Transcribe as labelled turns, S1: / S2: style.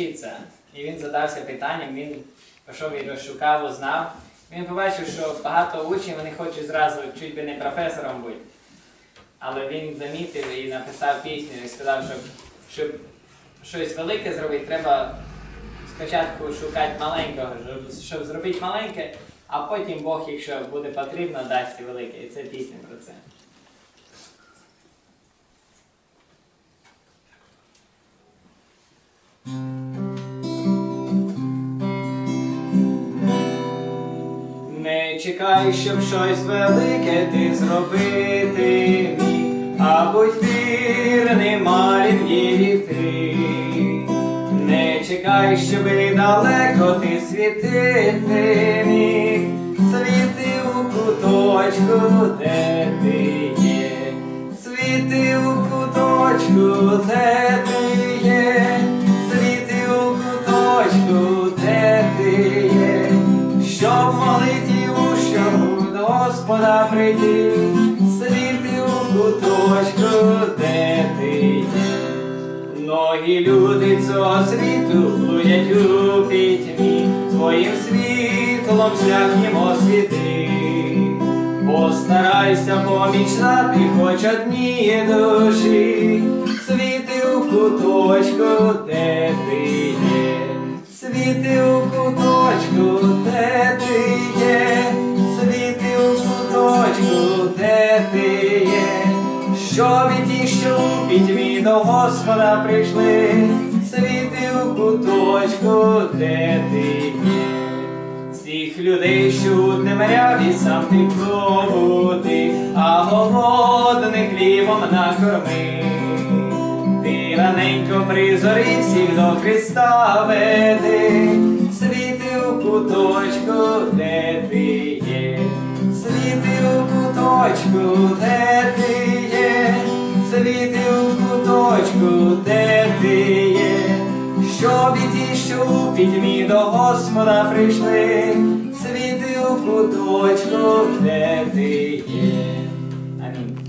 S1: вчиться. І він задався питанням, він пішов і розшукав, узнав. Він побачив, що багато учнів вони хочуть зразу чуть би не професором бути. Але він замітив і написав пісню і сказав, що щоб щось велике зробити, треба спочатку шукати маленького, щоб, щоб зробити маленьке, а потім Бог, якщо буде потрібно, дасть велике. І це пісня про це. Чекай, щоб щось велике ти зробити міг, а будь вірним малім вірі ти. Не чекай, щоби далеко ти світити міг, світи у куточку, де ти є, світи у куточку, де Господа прийти, світи у куточку, де ти є. Люди цього світу блудять у пітьмі, своїм світлом шлях їм освіти. Постарайся помічтати хоч одній душі, світи у куточку, де ти є, світи у куточку, де ти є, Що від що у до Господа прийшли, світи у куточку, де ти є. Всіх людей, що у темряві сам ти пробуди, а голодних хлібом накорми. Ти раненько при зорі всіх до Христа веди, світи у куточку, де ти є, світи у куточку, де сидіти у куточку, де ти є, щоб і ті, що у пітьмі до Господа прийшли, світи у куточку, де ти є. Амінь.